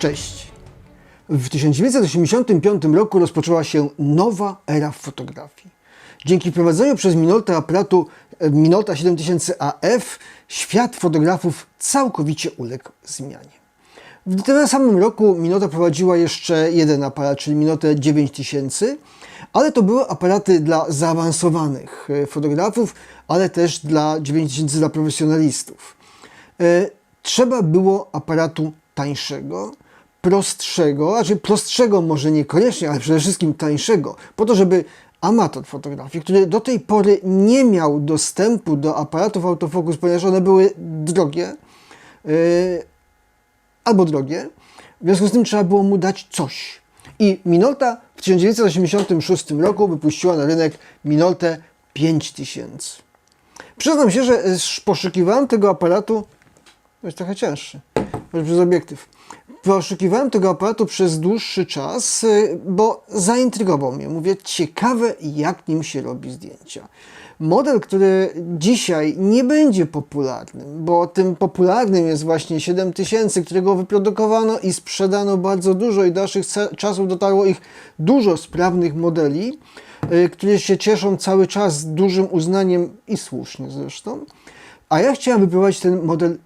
Cześć. W 1985 roku rozpoczęła się nowa era w fotografii. Dzięki wprowadzeniu przez Minolta aparatu e, Minolta 7000 AF świat fotografów całkowicie uległ zmianie. W tym samym roku Minolta prowadziła jeszcze jeden aparat, czyli Minolta 9000, ale to były aparaty dla zaawansowanych e, fotografów, ale też dla 9000 dla profesjonalistów. E, Trzeba było aparatu tańszego, prostszego, znaczy prostszego może niekoniecznie, ale przede wszystkim tańszego, po to, żeby amator fotografii, który do tej pory nie miał dostępu do aparatów autofokus, ponieważ one były drogie, yy, albo drogie, w związku z tym trzeba było mu dać coś. I Minolta w 1986 roku wypuściła na rynek Minoltę 5000. Przyznam się, że sz- poszukiwałem tego aparatu, to jest trochę cięższy, może przez obiektyw. Poszukiwałem tego aparatu przez dłuższy czas, y, bo zaintrygował mnie. Mówię, ciekawe jak nim się robi zdjęcia. Model, który dzisiaj nie będzie popularnym, bo tym popularnym jest właśnie 7000, którego wyprodukowano i sprzedano bardzo dużo i ca- czasów dotarło ich dużo sprawnych modeli, y, które się cieszą cały czas dużym uznaniem i słusznie zresztą. A ja chciałem wyprowadzić ten model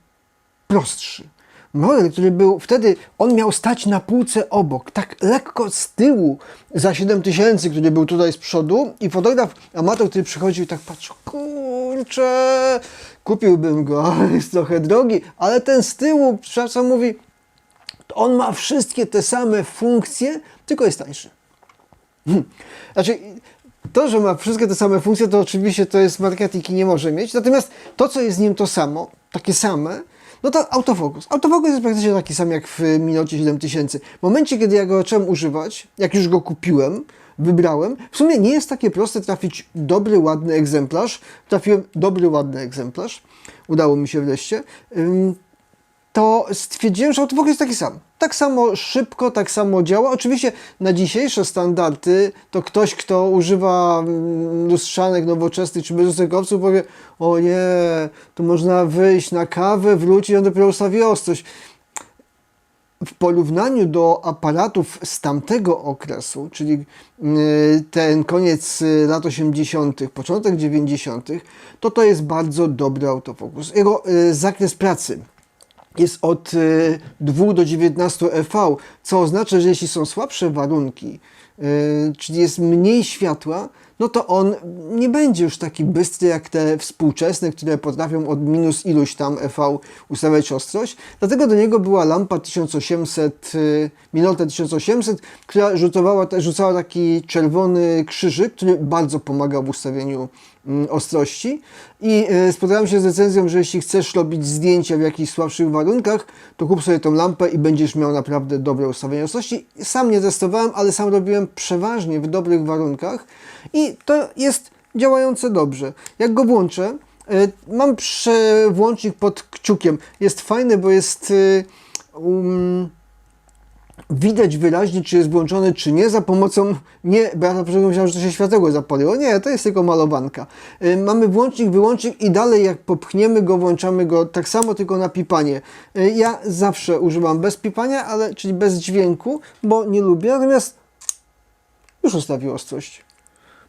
prostszy. Model, który był wtedy, on miał stać na półce obok, tak lekko z tyłu za 7000, który był tutaj z przodu i fotograf, amator, który przychodził i tak patrzył, kurczę, kupiłbym go, ale jest trochę drogi, ale ten z tyłu, czasem mówi, on ma wszystkie te same funkcje, tylko jest tańszy. Hmm. Znaczy, to, że ma wszystkie te same funkcje, to oczywiście to jest marketing i nie może mieć. Natomiast to, co jest z nim to samo, takie same, no to autofokus. Autofokus jest praktycznie taki sam jak w Minocie 7000. W momencie, kiedy ja go zacząłem używać, jak już go kupiłem, wybrałem, w sumie nie jest takie proste trafić dobry, ładny egzemplarz. Trafiłem dobry, ładny egzemplarz. Udało mi się wreszcie. To stwierdziłem, że autofokus jest taki sam. Tak samo szybko, tak samo działa. Oczywiście na dzisiejsze standardy to ktoś, kto używa mm, lustrzanek nowoczesnych czy bezlusterkowców powie o nie, tu można wyjść na kawę, wrócić, on dopiero ustawi ostrość. W porównaniu do aparatów z tamtego okresu, czyli y, ten koniec y, lat 80., początek 90., to to jest bardzo dobry autofokus. Jego y, zakres pracy jest od y, 2 do 19 EV, co oznacza, że jeśli są słabsze warunki, y, czyli jest mniej światła, no to on nie będzie już taki bystry jak te współczesne, które potrafią od minus iluś tam EV ustawiać ostrość. Dlatego do niego była lampa 1800, y, Minolta 1800, która rzutowała, rzucała taki czerwony krzyżyk, który bardzo pomagał w ustawieniu mm, ostrości. I y, spotkałem się z recenzją, że jeśli chcesz robić zdjęcia w jakichś słabszych warunkach, to kup sobie tą lampę i będziesz miał naprawdę dobre ustawienie ostrości. Sam nie testowałem, ale sam robiłem przeważnie w dobrych warunkach i to jest działające dobrze. Jak go włączę, y, mam włącznik pod kciukiem. Jest fajny, bo jest y, um, widać wyraźnie, czy jest włączony, czy nie, za pomocą, nie, bo ja na początku myślałem, że to się światełko zapaliło. Nie, to jest tylko malowanka. Y, mamy włącznik, wyłącznik i dalej jak popchniemy go, włączamy go tak samo, tylko na pipanie. Ja zawsze używam bez pipania, ale, czyli bez dźwięku, bo nie lubię, natomiast już ustawił ostrość.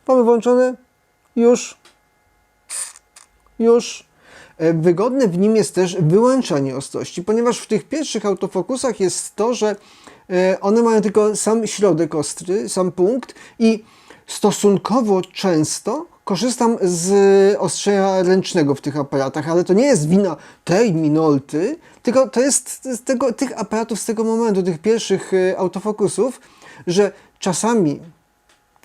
Mamy włączone, już, już. E, Wygodne w nim jest też wyłączanie ostrości, ponieważ w tych pierwszych autofokusach jest to, że e, one mają tylko sam środek ostry, sam punkt i stosunkowo często korzystam z ostrzenia ręcznego w tych aparatach, ale to nie jest wina tej Minolty, tylko to jest z tego, tych aparatów z tego momentu, tych pierwszych e, autofokusów, że czasami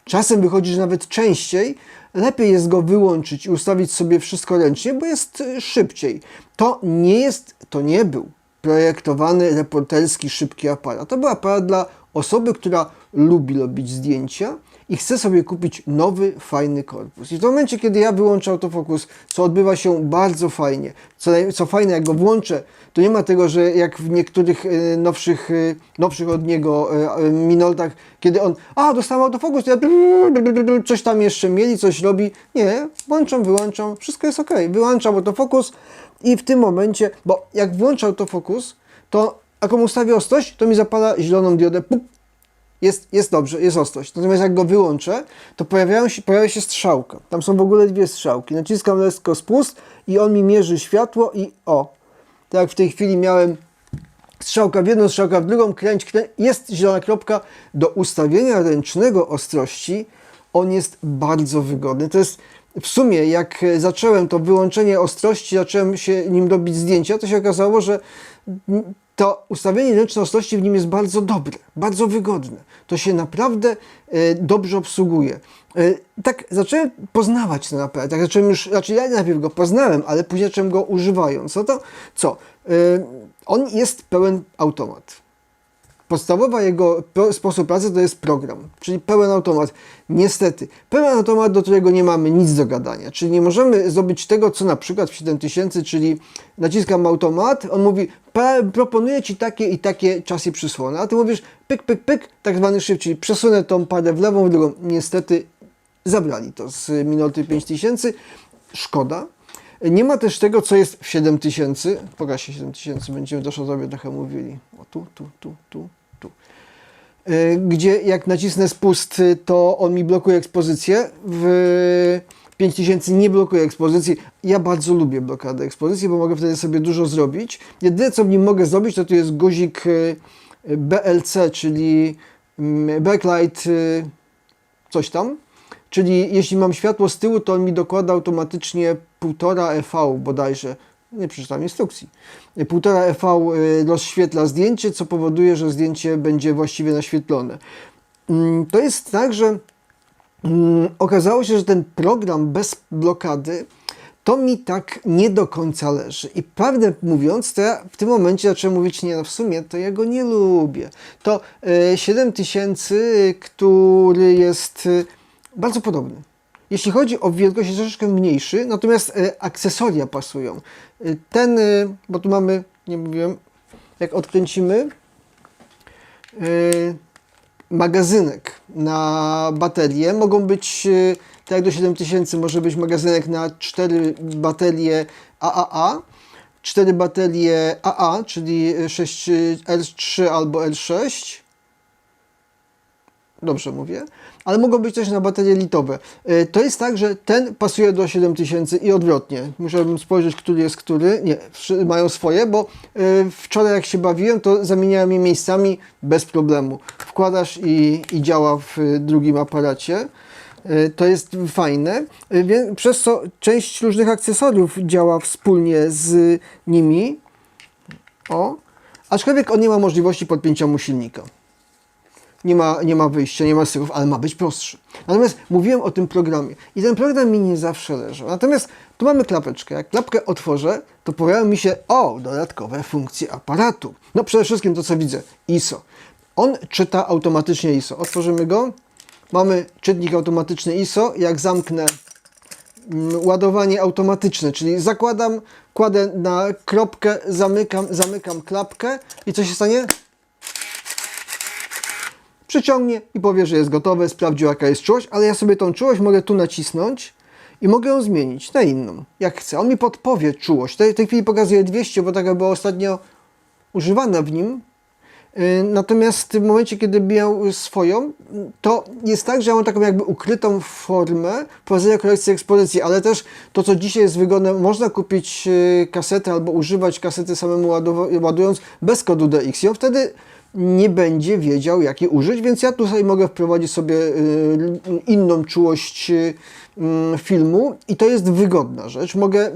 Czasem wychodzi, że nawet częściej lepiej jest go wyłączyć i ustawić sobie wszystko ręcznie, bo jest y, szybciej. To nie jest, to nie był projektowany reporterski szybki aparat. To był aparat dla osoby, która lubi robić zdjęcia i chce sobie kupić nowy, fajny korpus. I w momencie, kiedy ja wyłączę autofokus, co odbywa się bardzo fajnie, co, co fajne, jak go włączę, to nie ma tego, że jak w niektórych e, nowszych, e, nowszych od niego e, Minoltach, kiedy on, a dostałem autofokus, to ja coś tam jeszcze mieli, coś robi. Nie, włączam, wyłączam, wszystko jest ok. Wyłączam autofokus i w tym momencie, bo jak włączę autofokus, to A komu ustawię ostrość, to mi zapala zieloną diodę, jest, jest dobrze, jest ostrość. Natomiast jak go wyłączę, to pojawiają się, pojawia się strzałka. Tam są w ogóle dwie strzałki. Naciskam lekko spust i on mi mierzy światło i o. Tak jak w tej chwili miałem strzałka w jedną, strzałka w drugą, kręć, kręć. Jest zielona kropka. Do ustawienia ręcznego ostrości on jest bardzo wygodny. To jest w sumie, jak zacząłem to wyłączenie ostrości, zacząłem się nim robić zdjęcia, to się okazało, że to ustawienie ręcznej ostrości w nim jest bardzo dobre, bardzo wygodne. To się naprawdę e, dobrze obsługuje. E, tak zacząłem poznawać ten aparat. Tak zacząłem już, znaczy ja najpierw go poznałem, ale później zacząłem go używając. No to co? E, on jest pełen automat. Podstawowa jego sposób pracy to jest program, czyli pełen automat. Niestety, pełen automat, do którego nie mamy nic do gadania, czyli nie możemy zrobić tego, co na przykład w 7000, czyli naciskam automat, on mówi, proponuję Ci takie i takie czasy przysłony, a Ty mówisz pyk, pyk, pyk, tak zwany shift, czyli przesunę tą parę w lewą, w drugą. Niestety zabrali to z Minuty 5000, szkoda. Nie ma też tego, co jest w 7000. Pokaż się 7000, będziemy też o sobie trochę mówili. O tu, tu, tu, tu, Yy, Gdzie jak nacisnę spust, to on mi blokuje ekspozycję. W 5000 nie blokuje ekspozycji. Ja bardzo lubię blokadę ekspozycji, bo mogę wtedy sobie dużo zrobić. Jedyne, co w nim mogę zrobić, to tu jest guzik yy, BLC, czyli mm, backlight yy, coś tam. Czyli jeśli mam światło z tyłu, to on mi dokłada automatycznie 1,5 EV bodajże. Nie przeczytałem instrukcji. 1,5 EV y, rozświetla zdjęcie, co powoduje, że zdjęcie będzie właściwie naświetlone. Mm, To jest tak, że mm, okazało się, że ten program bez blokady to mi tak nie do końca leży. I prawdę mówiąc, to ja w tym momencie zacząłem mówić, nie no w sumie to ja go nie lubię. To y, 7000, który jest y, bardzo podobny. Jeśli chodzi o wielkość, jest troszeczkę mniejszy, natomiast e, akcesoria pasują. E, ten, e, bo tu mamy, nie mówiłem, jak odkręcimy, magazynek na baterię. Mogą być, tak jak do 7000, może być magazynek na 4 baterie AAA, 4 baterie AA, czyli 6 L3 albo L6 dobrze mówię, ale mogą być też na baterie litowe. E, To jest tak, że ten pasuje do 7000 i odwrotnie. Musiałbym spojrzeć, który jest który. Nie, mają swoje, bo e, wczoraj jak się bawiłem, to zamieniałem je miejscami bez problemu. Wkładasz i, i działa w e, drugim aparacie. To jest fajne, przez co część różnych akcesoriów działa wspólnie z nimi. O, aczkolwiek on nie ma możliwości podpięcia mu silnika nie ma, nie ma wyjścia, nie ma styrów, ale ma być prostszy. Natomiast mówiłem o tym programie i ten program mi nie zawsze leży. Natomiast tu mamy klapeczkę. Jak klapkę otworzę, to pojawią mi się, o, dodatkowe funkcje aparatu. No przede wszystkim to, co widzę, ISO. On czyta automatycznie ISO. Otworzymy go. Mamy czytnik automatyczny ISO. Jak zamknę mm, ładowanie automatyczne, czyli zakładam, kładę na kropkę, zamykam, zamykam klapkę i co się stanie? Przyciągnie i powie, że jest gotowe, sprawdził jaka jest czułość, ale ja sobie tą czułość mogę tu nacisnąć i mogę ją zmienić na inną, jak chcę. On mi podpowie czułość. W tej chwili pokazuje 200, bo taka była ostatnio używana w nim. Yy, Natomiast w momencie, kiedy miał swoją, to jest tak, że ja mam taką jakby ukrytą formę prowadzenia korekcji ekspozycji, ale też to, co dzisiaj jest wygodne, można kupić yy, kasetę albo używać kasety samemu ładując bez kodu DX. I on wtedy nie będzie wiedział, jaki użyć, więc ja tutaj mogę wprowadzić sobie y, inną czułość y, mm, filmu i to jest wygodna rzecz. Mogę,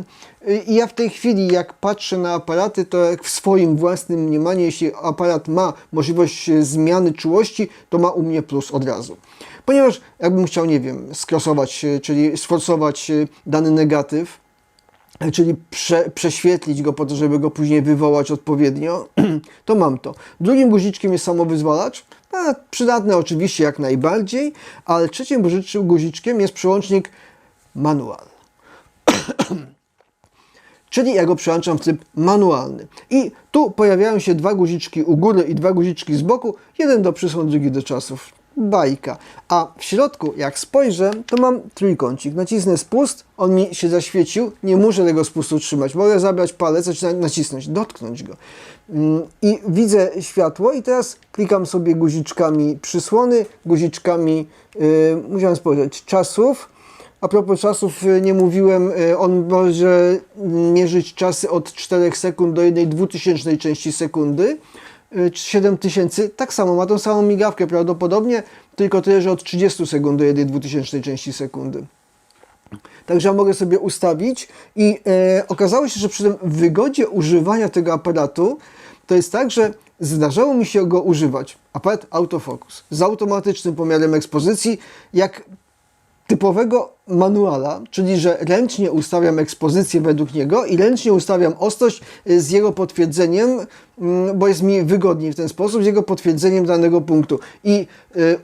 y, i ja w tej chwili, jak patrzę na aparaty, to jak w swoim własnym mniemaniu, jeśli aparat ma możliwość zmiany czułości, to ma u mnie plus od razu. Ponieważ jakbym chciał, nie wiem, skrosować, czyli sforsować dany negatyw, czyli prze, prześwietlić go po to, żeby go później wywołać odpowiednio, to mam to. Drugim guziczkiem jest samowyzwalacz, a przydatny oczywiście jak najbardziej, ale trzecim guziczkiem- jest przełącznik manual. Czyli ja go przełączam w tryb manualny. I tu pojawiają się dwa guziczki u góry i dwa guziczki z boku, jeden do przysłon, drugi do czasów. Bajka. A w środku, jak spojrzę, to mam trójkącik. Nacisnę spust, on mi się zaświecił, nie muszę tego spustu trzymać. Mogę zabrać palec, nacisnąć, dotknąć go. Mm, I widzę światło i teraz klikam sobie guziczkami przysłony, guziczkami, yy, musiałem spojrzeć, czasów. A propos czasów, y, nie mówiłem, y, on może mierzyć czasy od 4 sekund do 1 dwutysięcznej części sekundy. Y, 7000, tak samo, ma tą samą migawkę prawdopodobnie, tylko tyle, że od 30 sekund do 1 dwutysięcznej części sekundy. Także ja mogę sobie ustawić i e, okazało się, że przy tym wygodzie używania tego aparatu to jest tak, że zdarzało mi się go używać. Aparat autofokus z automatycznym pomiarem ekspozycji, jak typowego manuala, czyli że ręcznie ustawiam ekspozycję według niego i ręcznie ustawiam ostrość y, z jego potwierdzeniem, mm, bo jest mi wygodniej w ten sposób, z jego potwierdzeniem danego punktu. I y,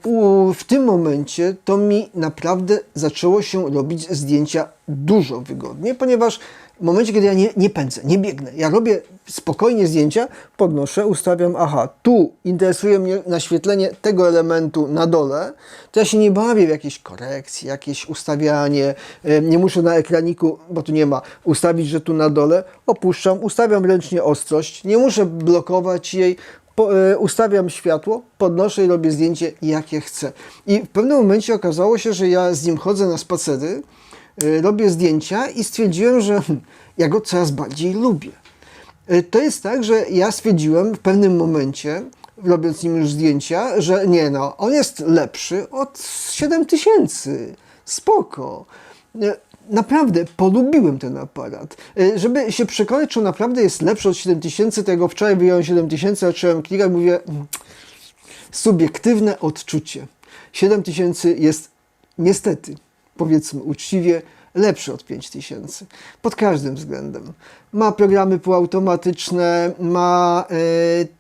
w tym momencie to mi naprawdę zaczęło się robić zdjęcia dużo wygodniej, ponieważ w momencie, kiedy ja nie, nie pędzę, nie biegnę, ja robię spokojnie zdjęcia, podnoszę, ustawiam, aha, tu interesuje mnie naświetlenie tego elementu na dole, to ja się nie bawię w jakieś korekcje, jakieś ustawianie, nie muszę na ekraniku, bo tu nie ma, ustawić, że tu na dole, opuszczam, ustawiam ręcznie ostrość, nie muszę blokować jej, e, ustawiam światło, podnoszę i robię zdjęcie jakie chcę. I w pewnym momencie okazało się, że ja z nim chodzę na spacery, robię zdjęcia i stwierdziłem, że ja go coraz bardziej lubię. E, To jest tak, że ja stwierdziłem w pewnym momencie, robiąc nim już zdjęcia, że nie no, on jest lepszy od 7000. Spoko. E, Naprawdę polubiłem ten aparat. E, Żeby się przekonać, czy on naprawdę jest lepszy od 7000, tego wczoraj wyjąłem 7000, zacząłem klikać i mówię, "Mm, subiektywne odczucie. 7000 jest niestety, powiedzmy uczciwie, lepszy od 5000 pod każdym względem. Ma programy półautomatyczne, ma e,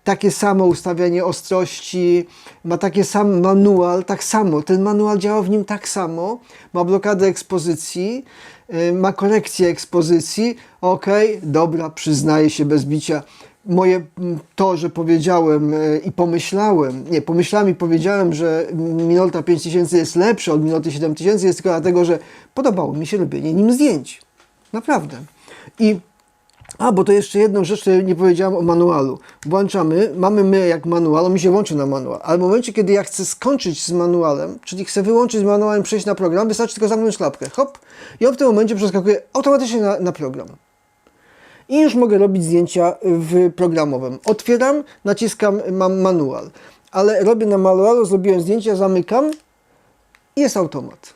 takie samo ustawianie ostrości, ma taki sam manual, tak samo. Ten manual działa w nim tak samo. Ma blokadę ekspozycji, e, ma korekcję ekspozycji. Ok, dobra, przyznaję się bez bicia moje to, że powiedziałem e, i pomyślałem, nie, pomyślałem i powiedziałem, że Minolta 5000 jest lepszy od Minolty 7000 jest tylko dlatego, że podobało mi się robienie nim zdjęć. Naprawdę. I a, bo to jeszcze jedną rzecz, której nie powiedziałem o manualu. Włączamy, mamy my jak manual, on mi się łączy na manual, ale w momencie, kiedy ja chcę skończyć z manualem, czyli chcę wyłączyć z manualem, przejść na program, wystarczy tylko zamknąć klapkę, hop, i on w tym momencie przeskakuje automatycznie na, na program i już mogę robić zdjęcia w programowym. Otwieram, naciskam, mam manual, ale robię na manualu, zrobiłem zdjęcia, zamykam i jest automat.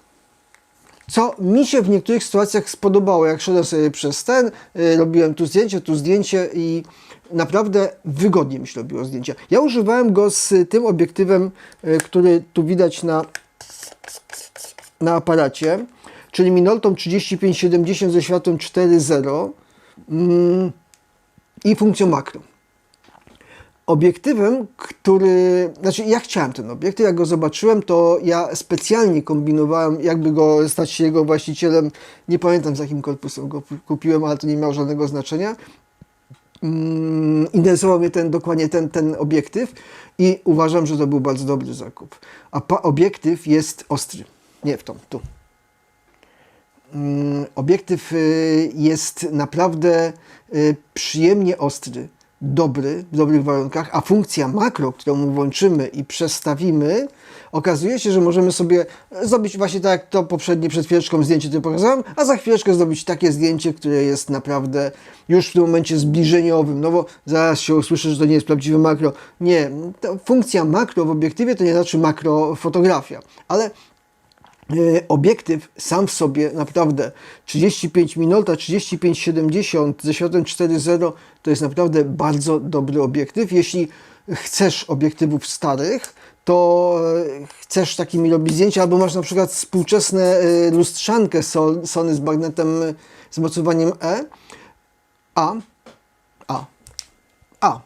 Co mi się w niektórych sytuacjach spodobało, jak szedłem sobie przez ten, y, robiłem tu zdjęcie, tu zdjęcie i naprawdę wygodnie mi się robiło zdjęcia. Ja używałem go z tym obiektywem, y, który tu widać na, na aparacie, czyli Minoltą 3570 ze światłem 4.0 mm, i funkcją makro. Obiektywem, który, znaczy ja chciałem ten obiektyw, jak go zobaczyłem, to ja specjalnie kombinowałem, jakby go stać się jego właścicielem. Nie pamiętam z jakim korpusem go kupiłem, ale to nie miało żadnego znaczenia. Mm, interesował mnie ten, dokładnie ten, ten obiektyw i uważam, że to był bardzo dobry zakup. A obiektyw jest ostry. Nie w tą, tu. Mm, obiektyw y, jest naprawdę y, przyjemnie ostry, dobry, w dobrych warunkach, a funkcja makro, którą włączymy i przestawimy, okazuje się, że możemy sobie zrobić właśnie tak jak to poprzednie przed chwileczką zdjęcie, które pokazałem, a za chwileczkę zrobić takie zdjęcie, które jest naprawdę już w tym momencie zbliżeniowym, no bo zaraz się usłyszy, że to nie jest prawdziwe makro. Nie, funkcja makro w obiektywie to nie znaczy makrofotografia, ale obiektyw sam w sobie naprawdę 35 Minolta 3570 ze światłem 4.0 to jest naprawdę bardzo dobry obiektyw. Jeśli chcesz obiektywów starych, to e, chcesz takimi robić zdjęcia, albo masz na przykład współczesne e, lustrzankę Sony z magnetem e, z mocowaniem E, A, A, A,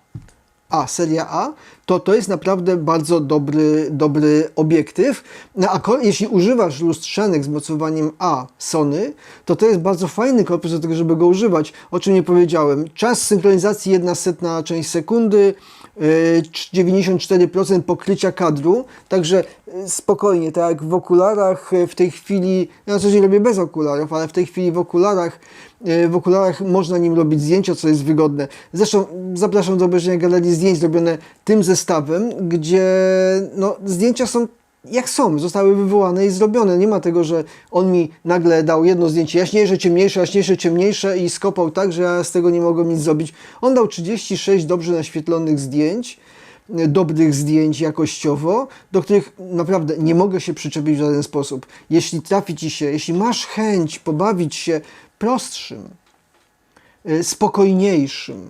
a, seria A, to to jest naprawdę bardzo dobry, dobry obiektyw. No, a jeśli używasz lustrzanek z mocowaniem A Sony, to to jest bardzo fajny korpus do tego, żeby go używać. O czym nie powiedziałem. Czas synchronizacji 1 setna część sekundy, 94% pokrycia kadru, także y, spokojnie, tak jak w okularach y, w tej chwili, ja na co dzień robię bez okularów, ale w tej chwili w okularach, y, w okularach można nim robić zdjęcia, co jest wygodne. Zresztą zapraszam do obejrzenia galerii zdjęć zrobione tym zestawem, gdzie no, zdjęcia są jak są, zostały wywołane i zrobione. Nie ma tego, że on mi nagle dał jedno zdjęcie jaśniejsze, ciemniejsze, jaśniejsze, ciemniejsze i skopał tak, że ja z tego nie mogłem nic zrobić. On dał 36 dobrze naświetlonych zdjęć, dobrych zdjęć jakościowo, do których naprawdę nie mogę się przyczepić w żaden sposób. Jeśli trafi Ci się, jeśli masz chęć pobawić się prostszym, y, spokojniejszym,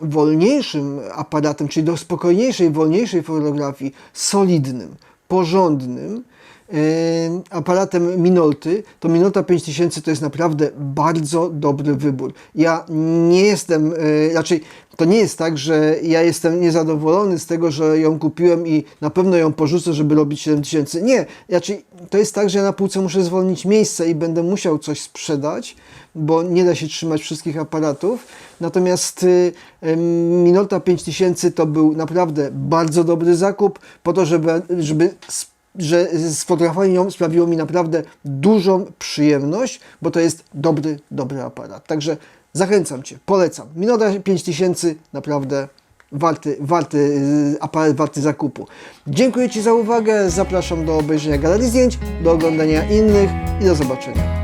wolniejszym aparatem, czyli do spokojniejszej, wolniejszej fotografii, solidnym, porządnym aparatem Minolty, to Minolta 5000 to jest naprawdę bardzo dobry wybór. Ja nie jestem, y, raczej to nie jest tak, że ja jestem niezadowolony z tego, że ją kupiłem i na pewno ją porzucę, żeby robić 7000. Nie, raczej to jest tak, że ja na półce muszę zwolnić miejsce i będę musiał coś sprzedać, bo nie da się trzymać wszystkich aparatów. Natomiast y, y, Minolta 5000 to był naprawdę bardzo dobry zakup po to, żeby, żeby że sfotografowanie ją sprawiło mi naprawdę dużą przyjemność, bo to jest dobry, dobry aparat. Także zachęcam Cię, polecam. Minolta 5000 naprawdę warty, warty aparat, warty zakupu. Dziękuję Ci za uwagę, zapraszam do obejrzenia galerii zdjęć, do oglądania innych i do zobaczenia.